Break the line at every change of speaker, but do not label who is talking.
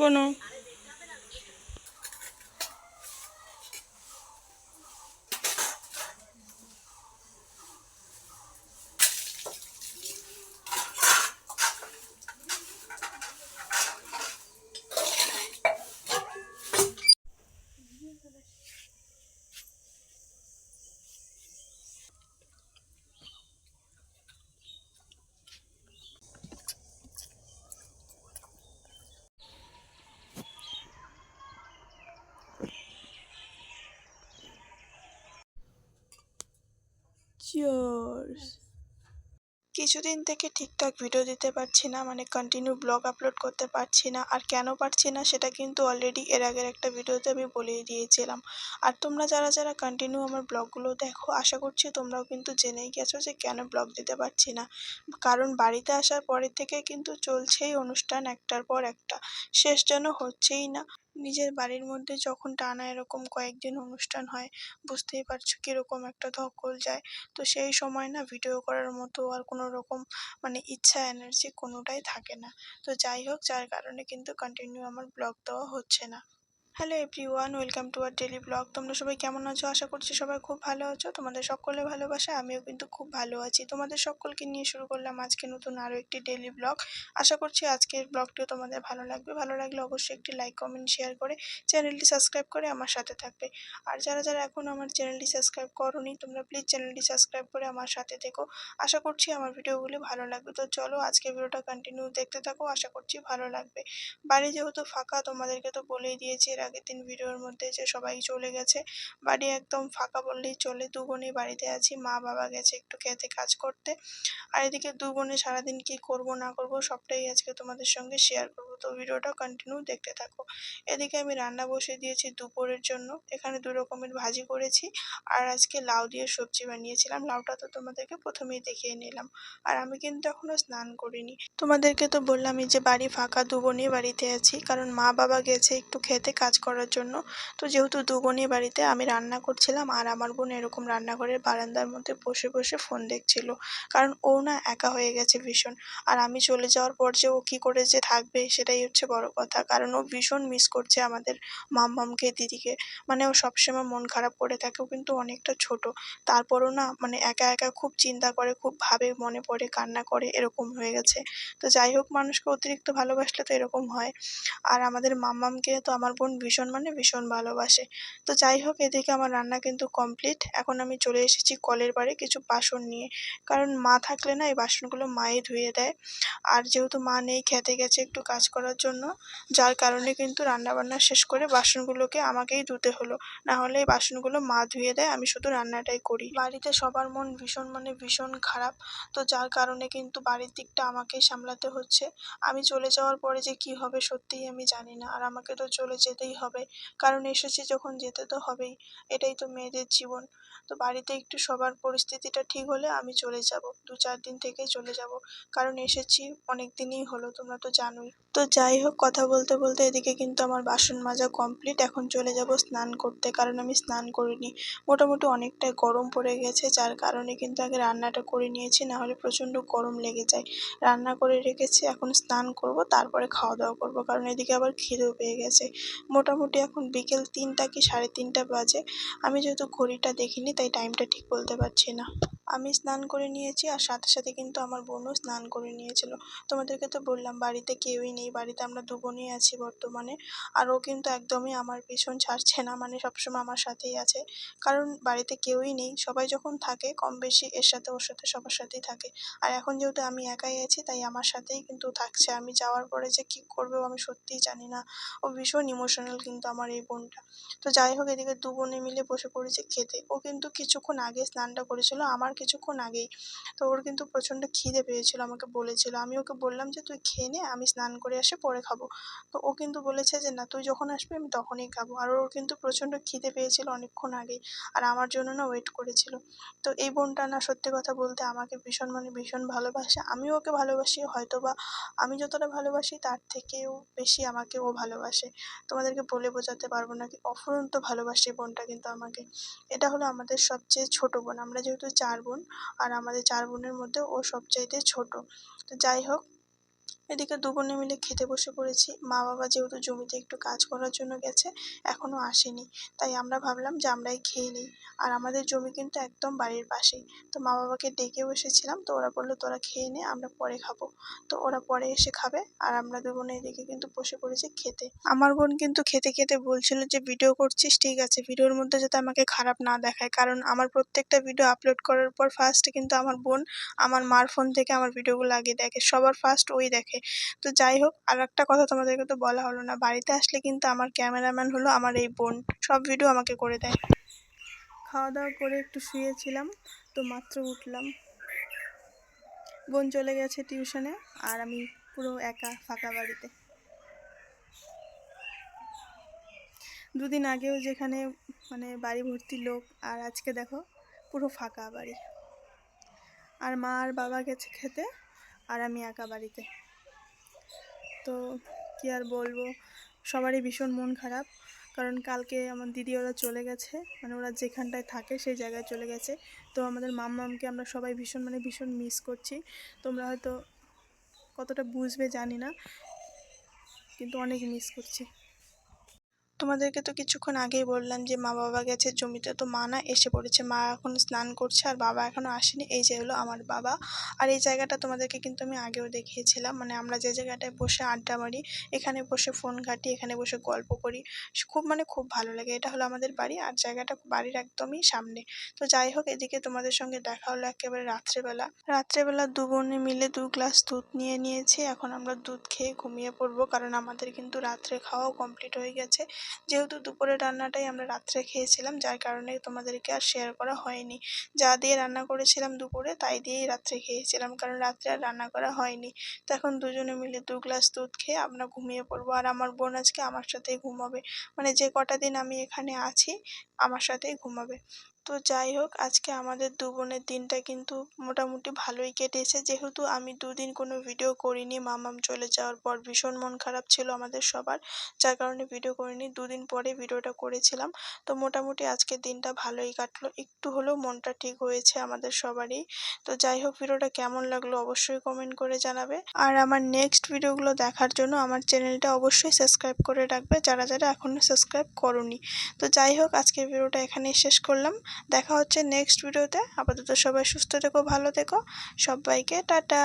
বনো চিয়ার্স কিছুদিন থেকে ঠিকঠাক ভিডিও দিতে পারছি না মানে কন্টিনিউ ব্লগ আপলোড করতে পারছি না। আর কেন পারছি না সেটা কিন্তু অলরেডি এর আগের একটা ভিডিওতে আমি বলেই দিয়েছিলাম। আর তোমরা যারা যারা কন্টিনিউ আমার ব্লগগুলো দেখো, আশা করছি তোমরাও কিন্তু জেনেই গেছো যে কেন ব্লগ দিতে পারছি না। কারণ বাড়িতে আসার পরের থেকে কিন্তু চলছেই অনুষ্ঠান একটার পর একটা। শেষ যেন হচ্ছেই না। নিজের বাড়ির মধ্যে যখন টানা এরকম কয়েকদিন অনুষ্ঠান হয়, বুঝতেই পারছ কীরকম একটা ধকল যায়। তো সেই সময় না ভিডিও করার মতো আর কোনো রকম মানে ইচ্ছা এনার্জি কোনোটাই থাকে না। তো যাই হোক, যার কারণে কিন্তু কন্টিনিউ আমার ব্লগ দেওয়া হচ্ছে না। Hello everyone, welcome to our daily blog. তোমরা সবাই কেমন আছো? আশা করছি সবাই খুব ভালো আছো। তোমাদের সকলে ভালোবাসা, আমিও কিন্তু খুব ভালো আছি। তোমাদের সকলকে নিয়ে শুরু করলাম আজকে নতুন আরও একটি ডেলি ব্লগ। আশা করছি আজকের ব্লগটিও তোমাদের ভালো লাগবে। ভালো লাগলে অবশ্যই একটি লাইক, কমেন্ট, শেয়ার করে চ্যানেলটি সাবস্ক্রাইব করে আমার সাথে থাকবে। আর যারা যারা এখন আমার চ্যানেলটি সাবস্ক্রাইব করোনি, তোমরা প্লিজ চ্যানেলটি সাবস্ক্রাইব করে আমার সাথে থেকো। আশা করছি আমার ভিডিওগুলি ভালো লাগবে। তো চলো আজকে ভিডিওটা কন্টিনিউ দেখতে থাকো। আশা করছি ভালো লাগবে। বাড়ি যেহেতু ফাঁকা, তোমাদেরকে তো বলেই দিয়েছি আগের দিন ভিডিওর মধ্যে যে সবাই চলে গেছে, বাড়ি একদম ফাঁকা বললেই চলে। দু বোনই বাড়িতে আছি, মা বাবা গেছে একটু খেতে কাজ করতে। আর এদিকে দু বোনে সারাদিন কি করব না করব সবটাই আজকে তোমাদের সঙ্গে শেয়ার করব। তো ভিডিওটা কন্টিনিউ দেখতে থাকো। এদিকে আমি রান্না বসিয়ে দিয়েছি দুপুরের জন্য। এখানে দু রকমের ভাজি করেছি। আর আজকে লাউ দিয়ে সবজি বানিয়েছিলাম। লাউটা তো তোমাদেরকে প্রথমেই দেখিয়ে নিলাম। আর আমি কিন্তু এখনও স্নান করিনি। তোমাদেরকে তো বললামই যে বাড়ি ফাঁকা, দু বোনই বাড়িতে আছি। কারণ মা বাবা গেছে একটু খেতে কাজ করার জন্য। তো যেহেতু দু বোনই বাড়িতে আমি রান্না করছিলাম, আর আমার বোন এরকম রান্নাঘরের বারান্দার মধ্যে বসে বসে ফোন দেখছিল। কারণ ও না একা হয়ে গেছে ভীষণ। আর আমি চলে যাওয়ার পর যে ও কী করে যে থাকবে, সেটাই হচ্ছে বড় কথা। কারণ ও ভীষণ মিস করছে আমাদের মাম্মামকে, দিদিকে। মানে ও সবসময় মন খারাপ করে থাকে, ও কিন্তু অনেকটা ছোট। তারপরও না মানে একা একা খুব চিন্তা করে, খুব ভাবে মনে পড়ে, কান্না করে, এরকম হয়ে গেছে। তো যাই হোক, মানুষকে অতিরিক্ত ভালোবাসলে তো এরকম হয়। আর আমাদের মাম্মামকে তো আমার বোন ভীষণ মানে ভীষণ ভালোবাসে। তো যাই হোক, এদিকে আমার রান্না কিন্তু কমপ্লিট এখন আমি চলে এসেছি কলের বাড়ি কিছু বাসন নিয়ে। কারণ মা থাকলে না এই বাসনগুলো মাই ধুয়ে দেয়। আর যেহেতু মা নেই, খেতে গেছে একটু কাজ করার জন্য, যার কারণে কিন্তু রান্নাবান্না শেষ করে বাসনগুলোকে আমাকেই ধুতে হলো। না হলে এই বাসনগুলো মা ধুয়ে দেয়, আমি শুধু রান্নাটাই করি। বাড়িতে সবার মন ভীষণ মানে ভীষণ খারাপ। তো যার কারণে কিন্তু বাড়ির দিকটা আমাকেই সামলাতে হচ্ছে। আমি চলে যাওয়ার পরে যে কি হবে সত্যিই আমি জানি না। আর আমাকে তো চলে যেতেই হবে। কারণ এসেছি যখন যেতে তো হবেই। এটাই তো মেয়েদের জীবন। তো বাড়িতে একটু সবার পরিস্থিতিটা ঠিক হলে আমি চলে যাব। দু চার দিন থেকে চলে যাব। কারণ এসেছি, অনেক দিনই হলো, তোমরা তো জানোই। তো যাই হোক, কথা বলতে বলতে এদিকে কিন্তু আমার বাসন মাজা কমপ্লিট এখন চলে যাব স্নান করতে, কারণ আমি স্নান করিনি। মোটামুটি অনেকটাই গরম পড়ে গেছে, যার কারণে কিন্তু আগে রান্নাটা করে নিয়েছি না হলে প্রচণ্ড গরম লেগে যায়। রান্না করে রেখেছি, এখন স্নান করব, তারপরে খাওয়া দাওয়া করব, কারণ এদিকে আবার খিদেও পেয়ে গেছে। মোটামুটি এখন বিকেল তিনটা কি সাড়ে তিনটা বাজে। আমি যেহেতু ঘড়িটা দেখিনি, তাই টাইমটা ঠিক বলতে পারছি না। আমি স্নান করে নিয়েছি আর সাথে সাথে কিন্তু আমার বোনও স্নান করে নিয়েছিল। তোমাদেরকে তো বললাম, বাড়িতে কেউই নেই, বাড়িতে আমরা দু বোনই আছি বর্তমানে। আর ও কিন্তু একদমই আমার পিছন ছাড়ছে না মানে সবসময় আমার সাথেই আছে। কারণ বাড়িতে কেউই নেই, সবাই যখন থাকে, কম বেশি এর সাথে ওর সাথে সবার সাথেই থাকে। আর এখন যেহেতু আমি একাই আছি, তাই আমার সাথেই কিন্তু থাকছে। আমি যাওয়ার পরে যে কী করবে আমি সত্যিই জানি না। ও ভীষণ ইমোশনাল কিন্তু আমার এই বোনটা। তো যাই হোক, এদিকে দু বোনে মিলে বসে পড়েছে খেতে। ও কিন্তু কিছুক্ষণ আগে স্নানটা করেছিল। আমার কিছুক্ষণ আগেই। তো ওর কিন্তু প্রচণ্ড খিদে পেয়েছিল, আমাকে বলেছিল। আমি ওকে বললাম যে, তুই খেয়ে নে, আমি স্নান করে এসে পরে খাব। তো ও কিন্তু বলেছে যে, না, তুই যখন আসবি, আমি তখনই খাব। আর ওর কিন্তু প্রচণ্ড খিদে পেয়েছিল অনেকক্ষণ আগেই আর আমার জন্য না ওয়েট করেছিল। তো এই বোনটা না, সত্যি কথা বলতে আমাকে ভীষণ মানে ভীষণ ভালোবাসে। আমিও ওকে ভালোবাসি হয়তো বা আমি যতটা ভালোবাসি, তার থেকেও বেশি আমাকে ও ভালোবাসে। তোমাদেরকে বলে বোঝাতে পারব না কি অফুরন্ত ভালোবাসে বোনটা কিন্তু আমাকে। এটা হলো আমাদের সবচেয়ে ছোট বোন। আমরা যেহেতু চার বোন আর আমাদের চার বোনের মধ্যে ও সবচাইতে ছোট। তো যাই হোক এদিকে দু বোনে মিলে খেতে বসে পড়েছি। মা বাবা যেহেতু জমিতে একটু কাজ করার জন্য গেছে এখনও আসেনি। তাই আমরা ভাবলাম যে আমরাই খেয়ে নিই। আর আমাদের জমি কিন্তু একদম বাড়ির পাশেই। তো মা বাবাকে ডেকে বসেছিলাম তো ওরা বলল, তোরা খেয়ে নে, আমরা পরে খাব। তো ওরা পরে এসে খাবে, আর আমরা দু বোনে এদিকে কিন্তু বসে পড়েছি খেতে। আমার বোন কিন্তু খেতে খেতে বলছিল যে, ভিডিও করছিস, ঠিক আছে। ভিডিওর মধ্যে যাতে আমাকে খারাপ না দেখায়। কারণ আমার প্রত্যেকটা ভিডিও আপলোড করার পর ফার্স্ট কিন্তু আমার বোন আমার মার ফোন থেকে আমার ভিডিওগুলো আগে দেখে। সবার ফার্স্ট ওই দেখে। তো যাই হোক আর একটা কথা তোমাদেরকে তো বলা হলো না। বাড়িতে আসলে কিন্তু আমার ক্যামেরাম্যান হলো আমার এই বোন। সব ভিডিও আমাকে করে দেয়। খাওয়া দাওয়া করে একটু শুয়েছিলাম, তো মাত্র উঠলাম। বোন চলে গেছে টিউশনে আর আমি পুরো একা, ফাঁকা বাড়িতে। দুদিন আগেও যেখানে মানে বাড়ি ভর্তি লোক, আর আজকে দেখো, পুরো ফাঁকা বাড়ি। আর মা আর বাবা গেছে খেতে, আর আমি একা বাড়িতে। তো কি আর বলব? সবারই ভীষণ মন খারাপ। কারণ কালকে আমার দিদি ওরা চলে গেছে। মানে ওরা যেখানটায় থাকে সেই জায়গায় চলে গেছে। তো আমাদের মামমামকে আমরা সবাই ভীষণ মানে ভীষণ মিস করছি। তোমরা হয়তো কতটা বুঝবে জানি না। কিন্তু অনেক মিস করছি। তোমাদেরকে তো কিছুক্ষণ আগেই বললাম যে মা বাবা গেছে, জমিতে তো মা না, এসে পড়েছে। মা এখন স্নান করছে আর বাবা এখনও আসেনি। এই যে হলো আমার বাবা। আর এই জায়গাটা তোমাদেরকে কিন্তু আমি আগেও দেখিয়েছিলাম। মানে আমরা যে জায়গাটায় বসে আড্ডা মারি, এখানে বসে ফোন ঘাঁটি, এখানে বসে গল্প করি। খুব মানে খুব ভালো লাগে। এটা হলো আমাদের বাড়ি আর জায়গাটা বাড়ির একদমই সামনে। তো যাই হোক, এদিকে তোমাদের সঙ্গে দেখা হলো একেবারে রাত্রেবেলা। রাত্রেবেলা দু বোনে মিলে দু গ্লাস দুধ নিয়ে নিয়েছি। এখন আমরা দুধ খেয়ে ঘুমিয়ে পড়ব। কারণ আমাদের কিন্তু রাত্রে খাওয়াও কমপ্লিট হয়ে গেছে। যেহেতু দুপুরের রান্নাটাই আমরা রাত্রে খেয়েছিলাম, যার কারণে তোমাদেরকে আর শেয়ার করা হয়নি। যা দিয়ে রান্না করেছিলাম দুপুরে, তাই দিয়েই রাত্রে খেয়েছিলাম, কারণ রাত্রে আর রান্না করা হয়নি। তো এখন দুজনে মিলে দু গ্লাস দুধ খেয়ে আমরা ঘুমিয়ে পড়ব, আর আমার বোন আজকে আমার সাথেই ঘুমাবে। মানে যে কটা দিন আমি এখানে আছি, আমার সাথেই ঘুমাবে। তো যাই হোক, আজকে আমাদের দু বোনের দিনটা কিন্তু মোটামুটি ভালোই কেটেছে। যেহেতু আমি দুদিন কোনো ভিডিও করিনি, মামাম চলে যাওয়ার পর ভীষণ মন খারাপ ছিল আমাদের সবার, যার কারণে ভিডিও করিনি দুদিন পরে ভিডিওটা করেছিলাম। তো মোটামুটি আজকের দিনটা ভালোই কাটলো। একটু হলেও মনটা ঠিক হয়েছে আমাদের সবারই। তো যাই হোক ভিডিওটা কেমন লাগল অবশ্যই কমেন্ট করে জানাবে। আর আমার নেক্সট ভিডিওগুলো দেখার জন্য আমার চ্যানেলটা অবশ্যই সাবস্ক্রাইব করে রাখবে, যারা যারা এখনও সাবস্ক্রাইব করনি। তো যাই হোক, আজকের ভিডিওটা এখানেই শেষ করলাম। দেখা হচ্ছে নেক্সট ভিডিওতে আপাতত সবাই সুস্থ থেকো ভালো থেকো। সবাইকে টাটা।